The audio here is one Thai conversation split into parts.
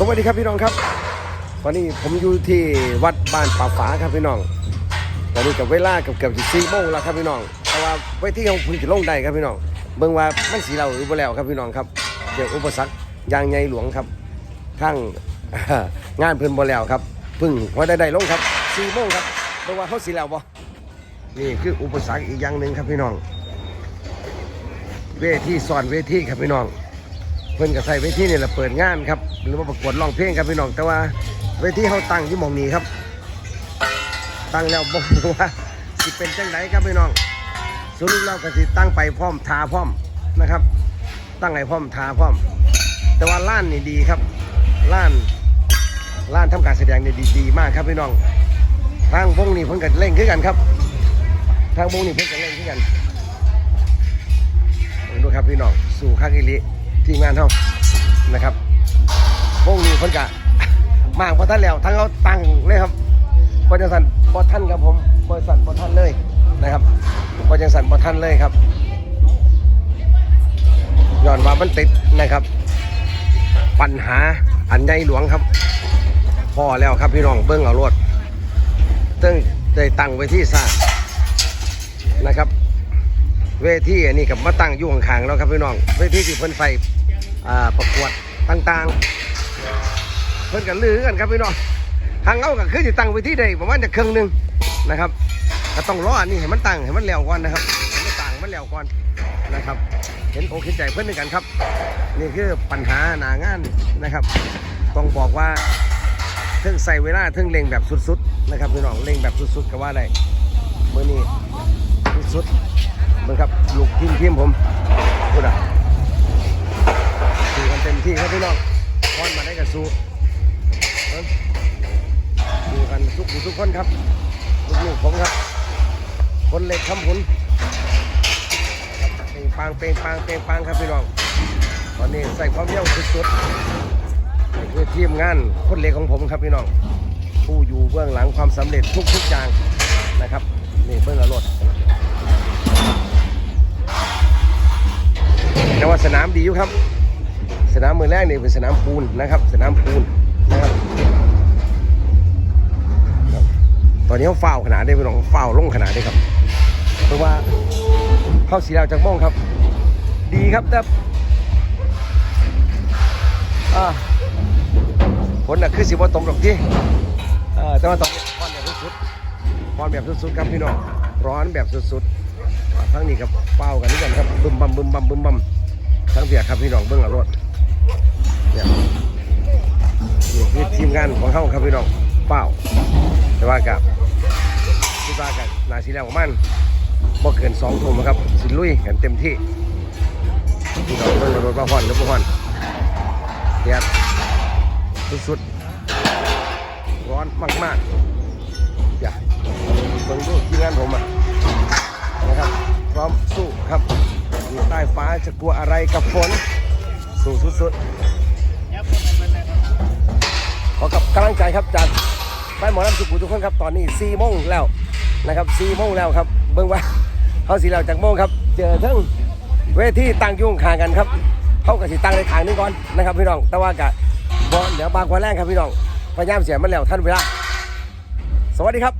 สวัสดีครับพี่น้องครับตอนนี้ผมอยู่ที่วัดบ้านป่าฝาครับพี่น้องตอนนี้กับเวลาเกับเกือบจะสี่โมงแล้วครับพี่น้องแต่ว่าไว้ที่เขาพึ่งจะลงได้ครับพี่น้องเบิ่งว่ามันสีเราหรือบ่แล้วครับพี่น้องครับเดี๋ยวอุปสรรคยางใหญ่หลวงครับทั้งงานเพิ่นบ่แล้วครับเพึ่งว่าได้ได้ลงครับสี่โมงครับเบิ่งว่าเขาสีแล้วบ่นี่คืออุปสรรคอีกอย่างหนึ่งครับพี่น้อง เวทีสอนเวทีครับพี่น้อง เพิ่นก็ใส่เวทีนี่แหละเปิดงานครับ หรือว่าประกวดร้องเพลงครับพี่น้องแต่ว่าเวทีเขาตั้งที่มองนี้ครับ ตั้งแล้วบอกว่าสิเป็นจังไดครับพี่น้องสรุปแล้วก็สิตั้งไปพร้อมทาพร้อมนะครับ ตั้งให้พร้อมทาพร้อม แต่ว่าล้านนี่ดีครับล้านล้านทำการแสดงนี่ดีดีมากครับพี่น้องทางวงนี่เพิ่นก็เล่งขึ้นกันครับ ทางวงนี่เพิ่นก็เล่งขึ้นกันดูครับพี่น้องสู่ข้างอิลิทีมงานเฮานะครับ วงนี้เพิ่นก็มากพอท่านแล้วทั้งเขาตั้งเลยครับบริษัทบอท่านครับผมบริษัทบอท่านเลยนะครับบริษัทบอท่านเลยครับย้อนว่ามันติดนะครับ ปัญหาอันใหญ่หลวงครับพอแล้วครับพี่น้องเบิ้งเอารวดตึ้งได้ตั้งไว้ที่ซานะครับ เวทีอันนี้กับมาตั้งอยู่ข้างๆแล้วครับพี่น้องเวทีที่เพิ่นใส่ประกวดต่างๆ เพิ่นกันลือกันครับพี่น้องทางเอาก็คือจะตั้งไว้ที่ใดประมาณจะครึ่งหนึ่งนะครับก็ต้องรออันนี้ให้มันตั้งให้มันแล้วก่อนนะครับให้มันตั้งให้มันแล้วก่อนนะครับ เห็นอกเห็นใจเพื่อนด้วยกันครับ นี่คือปัญหาหนางานนะครับ ต้องบอกว่าเทิงใส่เวลาเทิงเล็งแบบสุดๆนะครับพี่น้องเล็งแบบสุดๆก็ว่าได้เมื่อนี้สุดๆเหมือนครับลูกทีมทีมผมพูดอะสู้กันเต็มที่ครับพี่น้องพอนมาได้กับสู้ ดูกันทุกผู้ทุกคนครับลูกๆผมครับ คนเล็กคำผุนครับเป่งปางเป่งปางเป่งปางครับพี่น้อง ตอนนี้ใส่ความเยี่ยวสุดๆนี่คือทีมงานคนเล็กของผมครับพี่น้อง ผู้อยู่เบื้องหลังความสำเร็จทุกๆอย่างนะครับ นี่เบื้องอรถแต่ว่าสนามดีอยู่ครับ สนามมือแรกนี่เป็นสนามปูนนะครับ สนามปูนนะครับ อนนี้เขาเฝ้าขนาดได้พี่น้องเฝ้าลงขนาดได้ครับ เพราะว่าเข้าสีดาวจากม่งครับ ดีครับแต่ผลน่ะคือสิบวันตรงดอกที่อ่าแต่ว่าตอนนี้ร้อนแบบสุดๆร้อนแบบสุดๆครับพี่น้องร้อนแบบสุดๆทั้งนี้ครับเฝ้ากันนี่กันครับบึมบัมบึมบัมบึมบัมทั้งเบียครับพี่น้องเบื้องหลังรถเนี่ยนี่คือทีมงานของเขาครับพี่น้องเฝ้าแต่ว่ากับ คิดว่ากับนาซีแล้วประมาณบ่เกินสองทุ่มครับ สิลุยกันเต็มที่ที่เราเบิ่งรถมาพอนหรือบ่พอนเดียดสุดๆ ร้อนมากๆอย่าเบิ่งดูทีมงานผมอะนะครับพร้อมสู้ครับอยู่ใต้ฟ้าจะกลัวอะไรกับฝนสู้สุดๆขอกับกำลังใจครับจาก ไปหมอลำสุขุทุกคนครับตอนนี้4โมงแล้วนะครับ4โมงแล้วครับ เบิ่งว่าเขาสีแล้วจากโมงครับ เจอทั้งเวทีตั้งยุ่งขางกันครับเขากับสีตั้งในขางนึงก่อนนะครับพี่น้องแต่ว่ากะบอลเดี๋ยวบางกว่าแรงครับพี่น้องพยายามเสียมันแล้วท่านเวลาสวัสดีครับ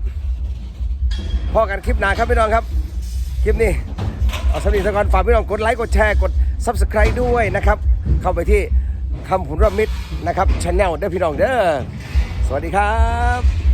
พอกันคลิปหน้าครับพี่น้องครับ คลิปนี้เอาสวัสดีสักอนฝากพี่น้องกดไลค์กดแชร์กด subscribe ด้วยนะครับ เข้าไปที่คำผุนรมิตรนะครับช anel เด้อพี่น้องเด้อ สวัสดีครับ